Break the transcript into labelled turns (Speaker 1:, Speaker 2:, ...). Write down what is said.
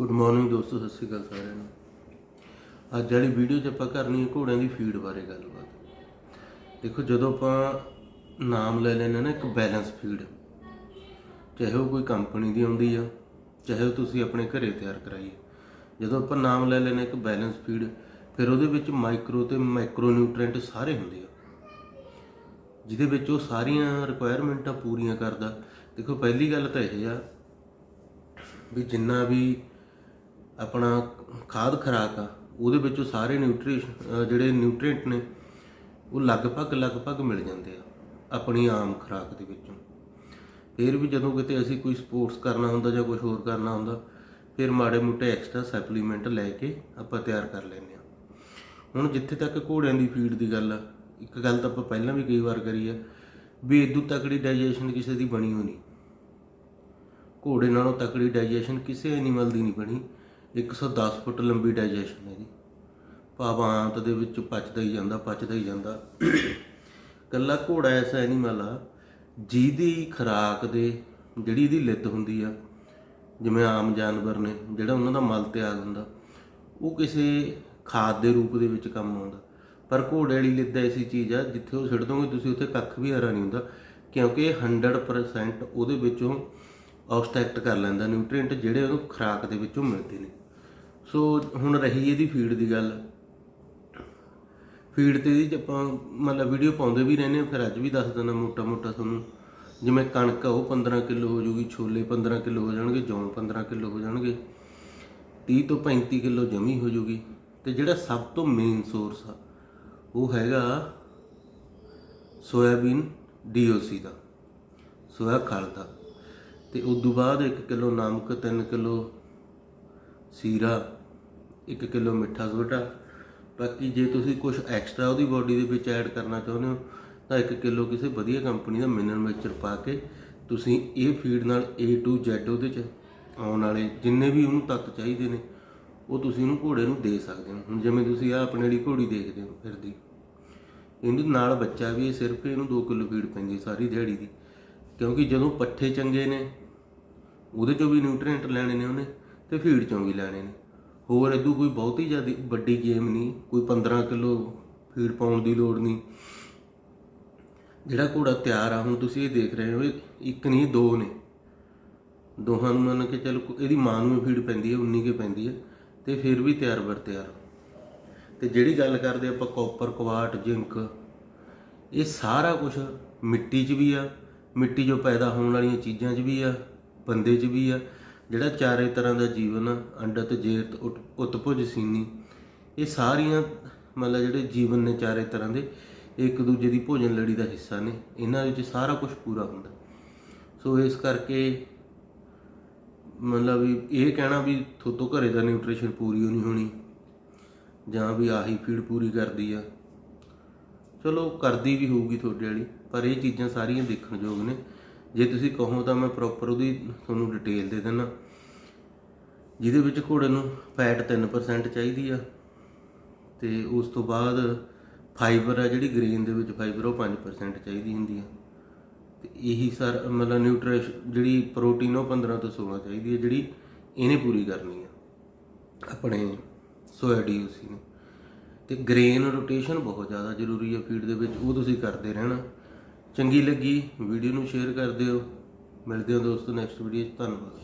Speaker 1: Good morning ਦੋਸਤੋ, ਸਤਿ ਸ਼੍ਰੀ ਅਕਾਲ ਸਾਰਿਆਂ ਨੂੰ। ਅੱਜ ਵਾਲੀ ਵੀਡੀਓ 'ਚ ਆਪਾਂ ਕਰਨੀ ਹੈ ਘੋੜਿਆਂ ਦੀ ਫੀਡ ਬਾਰੇ ਗੱਲਬਾਤ। ਦੇਖੋ, ਜਦੋਂ ਆਪਾਂ ਨਾਮ ਲੈ ਲੈਂਦੇ ਨਾ, ਇੱਕ ਬੈਲੈਂਸ ਫੀਡ ਚਾਹੇ ਉਹ ਕੋਈ ਕੰਪਨੀ ਦੀ ਆਉਂਦੀ ਆ, ਚਾਹੇ ਉਹ ਤੁਸੀਂ ਆਪਣੇ ਘਰੇ ਤਿਆਰ ਕਰਾਈਏ। ਜਦੋਂ ਆਪਾਂ ਨਾਮ ਲੈ ਲੈਂਦੇ ਇੱਕ ਬੈਲੈਂਸ ਫੀਡ ਫਿਰ ਉਹਦੇ ਵਿੱਚ ਮਾਈਕਰੋ ਤੇ ਮਾਈਕਰੋ ਨਿਊਟ੍ਰੀਐਂਟ ਸਾਰੇ ਹੁੰਦੇ ਆ। ਜਿਹਦੇ ਵਿੱਚ ਉਹ ਸਾਰੀਆਂ ਰਿਕੁਆਇਰਮੈਂਟਾਂ ਪੂਰੀਆਂ ਕਰਦਾ। ਦੇਖੋ, ਪਹਿਲੀ ਗੱਲ ਤਾਂ ਇਹ ਆ ਵੀ ਜਿੰਨਾ ਵੀ ਆਪਣਾ ਖਾਦ ਖਰਾਕ ਆ, ਉਹਦੇ ਵਿੱਚੋਂ ਸਾਰੇ ਨਿਊਟ੍ਰੀਸ਼ਨ ਜਿਹੜੇ ਨਿਊਟ੍ਰੀਐਂਟ ਨੇ, ਉਹ ਲਗਭਗ ਲਗਭਗ ਮਿਲ ਜਾਂਦੇ ਆ, ਆਪਣੀ ਆਮ ਖੁਰਾਕ ਦੇ ਵਿੱਚੋਂ। ਫਿਰ ਵੀ ਜਦੋਂ ਕਿਤੇ ਅਸੀਂ ਕੋਈ ਸਪੋਰਟਸ ਕਰਨਾ ਹੁੰਦਾ ਜਾਂ ਕੁਝ ਹੋਰ ਕਰਨਾ ਹੁੰਦਾ, ਫਿਰ ਮਾੜੇ ਮੋਟੇ ਐਕਸਟਰਾ ਸਪਲੀਮੈਂਟ ਲੈ ਕੇ ਆਪਾਂ ਤਿਆਰ ਕਰ ਲੈਂਦੇ ਆ। ਹੁਣ ਜਿੱਥੇ ਤੱਕ ਘੋੜਿਆਂ ਦੀ ਫੀਡ ਦੀ ਗੱਲ ਆ, ਇੱਕ ਗੱਲ ਤਾਂ ਆਪਾਂ ਪਹਿਲਾਂ ਵੀ ਕਈ ਵਾਰ ਕਰੀ ਆ, ਵੀ ਇਦੋਂ ਤਕੜੀ ਡਾਈਜੈਸ਼ਨ ਕਿਸੇ ਦੀ ਬਣੀ ਹੋਣੀ। ਘੋੜੇ ਨਾਲੋਂ ਤਕੜੀ ਡਾਈਜੈਸ਼ਨ ਕਿਸੇ ਐਨੀਮਲ ਦੀ ਨਹੀਂ ਬਣੀ 110 ਫੁੱਟ ਲੰਬੀ ਡਾਈਜੈਸ਼ਨ ਹੈ ਜੀ। ਭਾਵਾਂਤ ਦੇ ਵਿੱਚ ਪਚਦਾ ਹੀ ਜਾਂਦਾ, ਪਚਦਾ ਹੀ ਜਾਂਦਾ। ਕੱਲਾ ਘੋੜਾ ਐਸਾ ਐਨੀਮਲ ਆ ਜਿਹਦੀ ਖੁਰਾਕ ਦੇ, ਜਿਹੜੀ ਇਹਦੀ ਲਿੱਤ ਹੁੰਦੀ ਆ, ਜਿਵੇਂ ਆਮ ਜਾਨਵਰ ਨੇ, ਜਿਹੜਾ ਉਹਨਾਂ ਦਾ ਮਲ ਤਿਆਗ ਹੁੰਦਾ, ਉਹ ਕਿਸੇ ਖਾਦ ਦੇ ਰੂਪ ਦੇ ਵਿੱਚ ਕੰਮ ਆਉਂਦਾ। ਪਰ ਘੋੜੇ ਵਾਲੀ ਲਿੱਤ ਐਸੀ ਚੀਜ਼ ਆ, ਜਿੱਥੇ ਉਹ ਛੱਡ ਦੋਗੇ, ਤੁਸੀਂ ਉੱਥੇ ਕੱਖ ਵੀ ਹਰਾ ਨਹੀਂ ਹੁੰਦਾ, ਕਿਉਂਕਿ ਇਹ 100% ਉਹਦੇ ਵਿੱਚੋਂ ਆਬਸਟ੍ਰੈਕਟ ਕਰ ਲੈਂਦਾ ਨਿਊਟ੍ਰੀਐਂਟ ਜਿਹੜੇ ਉਹਨੂੰ ਖੁਰਾਕ ਦੇ ਵਿੱਚੋਂ ਮਿਲਦੇ ਨੇ। ਸੋ ਹੁਣ ਰਹੀ ਇਹਦੀ ਫੀਡ ਦੀ ਗੱਲ। ਫੀਡ ਤੇ ਇਹਦੀ ਆਪਾਂ ਮਤਲਬ ਵੀਡੀਓ ਪਾਉਂਦੇ ਵੀ ਰਹਿੰਦੇ ਹਾਂ, ਫਿਰ ਅੱਜ ਵੀ ਦੱਸ ਦਿੰਦਾ ਮੋਟਾ ਮੋਟਾ ਤੁਹਾਨੂੰ। ਜਿਵੇਂ ਕਣਕ ਆ, ਉਹ 15 ਕਿਲੋ ਹੋ ਜੂਗੀ, ਛੋਲੇ 15 ਕਿਲੋ ਹੋ ਜਾਣਗੇ, ਜੌਂ 15 ਕਿਲੋ ਹੋ ਜਾਣਗੇ। 30 ਤੋਂ 35 ਕਿਲੋ ਜਮੀ ਹੋ ਜੂਗੀ। ਤੇ ਜਿਹੜਾ ਸਭ ਤੋਂ ਮੇਨ ਸੋਰਸ ਆ, ਉਹ ਹੈਗਾ ਸੋਇਆਬੀਨ ਡੀਓਸੀ ਦਾ, ਸੋਇਆ ਖਲ ਦਾ। ਤੇ ਉਸ ਤੋਂ ਬਾਅਦ 1 ਕਿਲੋ ਨਮਕ 3 ਕਿਲੋ ਸੀਰਾ 1 ਕਿਲੋ ਮਿੱਠਾ ਸੋਡਾ। ਬਾਕੀ ਜੇ ਤੁਸੀਂ ਕੁਝ ਐਕਸਟਰਾ ਉਹਦੀ ਬਾਡੀ ਦੇ ਵਿੱਚ ਐਡ ਕਰਨਾ ਚਾਹੁੰਦੇ ਹੋ, ਤਾਂ 1 ਕਿਲੋ ਕਿਸੇ ਵਧੀਆ ਕੰਪਨੀ ਦਾ ਮਿਨਰਲ ਮਿਕਸਚਰ ਪਾ ਕੇ ਤੁਸੀਂ ਇਹ ਫੀਡ ਨਾਲ A to Z ਉਹਦੇ ਚ ਆਉਣ ਵਾਲੇ ਜਿੰਨੇ ਵੀ ਉਹਨੂੰ ਤੱਤ ਚਾਹੀਦੇ ਨੇ, ਉਹ ਤੁਸੀਂ ਉਹਨੂੰ ਘੋੜੇ ਨੂੰ ਦੇ ਸਕਦੇ ਹੋ। ਹੁਣ ਜਿਵੇਂ ਤੁਸੀਂ ਆ ਆਪਣੇ ਲਈ ਘੋੜੀ ਦੇਖਦੇ ਹੋ ਫਿਰਦੀ। ਇਹਦੇ ਨਾਲ ਬੱਚਾ ਵੀ ਇਹ ਸਿਰਫ ਇਹਨੂੰ 2 ਕਿਲੋ ਫੀਡ ਪੈਂਦੀ ਸਾਰੀ ਦਿਹਾੜੀ ਦੀ। ਕਿਉਂਕਿ ਜਦੋਂ ਪੱਠੇ ਚੰਗੇ ਨੇ, ਉਹਦੇ ਚੋਂ ਵੀ ਨਿਊਟ੍ਰੀਐਂਟ ਲੈਣੇ ਨੇ ਉਹਨੇ ਤੇ ਫੀਡ ਚੋਂ ਵੀ ਲੈਣੇ ਨੇ। ਹੋਰ ਇਦੋਂ ਕੋਈ ਬਹੁਤੀ ਜ਼ਿਆਦਾ ਵੱਡੀ ਗੇਮ ਨਹੀਂ ਕੋਈ 15 ਕਿਲੋ ਫੀਡ ਪਾਉਣ ਦੀ ਲੋੜ ਨਹੀਂ ਜਿਹੜਾ ਘੋੜਾ ਤਿਆਰ ਆ, ਹੁਣ ਤੁਸੀਂ ਇਹ ਦੇਖ ਰਹੇ ਹੋ ਇਹ ਇੱਕ ਨਹੀਂ, ਦੋ ਨੇ। ਦੋਹਾਂ ਨੂੰ ਮੰਨ ਕੇ ਚੱਲ ਇਹਦੀ ਮਾਂ ਨੂੰ ਫੀਡ ਪੈਂਦੀ ਹੈ 19 ਕੇ ਪੈਂਦੀ ਹੈ, ਤੇ ਫਿਰ ਵੀ ਤਿਆਰ ਬਰ ਤਿਆਰ। ਤੇ ਜਿਹੜੀ ਗੱਲ ਕਰਦੇ ਆਪਾਂ ਕਾਪਰ ਕੁਆਰਟ ਜ਼ਿੰਕ ਇਹ ਸਾਰਾ ਕੁਝ ਮਿੱਟੀ 'ਚ ਵੀ ਆ, ਮਿੱਟੀ 'ਚੋਂ ਪੈਦਾ ਹੋਣ ਵਾਲੀਆਂ ਚੀਜ਼ਾਂ 'ਚ ਵੀ ਆ, ਬੰਦੇ 'ਚ ਵੀ ਆ। ਜਿਹੜਾ ਚਾਰੇ ਤਰ੍ਹਾਂ ਦਾ ਜੀਵਨ ਆ ਅੰਡਤ ਜੇਤ ਉਤ- ਉਤਪੁਜ ਸੀਨੀ, ਇਹ ਸਾਰੀਆਂ ਮਤਲਬ ਜਿਹੜੇ ਜੀਵਨ ਨੇ ਚਾਰੇ ਤਰ੍ਹਾਂ ਦੇ, ਇੱਕ ਦੂਜੇ ਦੀ ਭੋਜਨ ਲੜੀ ਦਾ ਹਿੱਸਾ ਨੇ। ਇਹਨਾਂ ਵਿੱਚ ਸਾਰਾ ਕੁਝ ਪੂਰਾ ਹੁੰਦਾ। ਸੋ ਇਸ ਕਰਕੇ ਮਤਲਬ ਵੀ ਇਹ ਕਹਿਣਾ ਵੀ ਥੋਤੋਂ ਘਰੇ ਦਾ ਨਿਊਟ੍ਰੀਸ਼ਨ ਪੂਰੀ ਹੋਣੀ ਹੋਣੀ, ਜਾਂ ਵੀ ਆਹੀ ਫੀਡ ਪੂਰੀ ਕਰਦੀ ਆ। ਚਲੋ, ਕਰਦੀ ਵੀ ਹੋਊਗੀ ਤੁਹਾਡੇ ਵਾਲੀ, ਪਰ ਇਹ ਚੀਜ਼ਾਂ ਸਾਰੀਆਂ ਦੇਖਣਯੋਗ ਨੇ। ਜੇ ਤੁਸੀਂ ਕਹੋ ਤਾਂ ਮੈਂ ਪ੍ਰੋਪਰ ਉਹਦੀ ਤੁਹਾਨੂੰ ਡਿਟੇਲ ਦੇ ਦਿੰਦਾ ਜਿਹਦੇ ਵਿੱਚ ਘੋੜੇ ਨੂੰ ਫੈਟ 3% ਚਾਹੀਦੀ ਆ। ਤੇ ਉਸ ਤੋਂ ਬਾਅਦ ਫਾਈਬਰ ਆ, ਜਿਹੜੀ ਗ੍ਰੀਨ ਦੇ ਵਿੱਚ ਫਾਈਬਰ ਉਹ 5% ਚਾਹੀਦੀ ਹੁੰਦੀ ਆ। ਤੇ ਇਹੀ ਸਰ, ਮਤਲਬ ਨਿਊਟ੍ਰੀਸ਼ਨ ਜਿਹੜੀ ਪ੍ਰੋਟੀਨ ਉਹ 15 ਤੋਂ 16 ਚਾਹੀਦੀ ਹੈ ਜਿਹੜੀ ਇਹਨੇ ਪੂਰੀ ਕਰਨੀ ਆ। ਆਪਣੇ ਸੋਇਆ ਡੀਓਸੀ ਨੇ। ਤੇ ਗ੍ਰੇਨ ਰੋਟੇਸ਼ਨ ਬਹੁਤ ਜ਼ਿਆਦਾ ਜ਼ਰੂਰੀ ਹੈ ਫੀਡ ਦੇ ਵਿੱਚ। ਉਹ ਤੁਸੀਂ ਕਰਦੇ ਰਹਿਣਾ। ਚੰਗੀ ਲੱਗੀ ਵੀਡੀਓ ਨੂੰ ਸ਼ੇਅਰ ਕਰ ਦਿਓ। ਮਿਲਦੇ ਹਾਂ ਦੋਸਤੋ ਨੈਕਸਟ ਵੀਡੀਓ 'ਚ ਧੰਨਵਾਦ।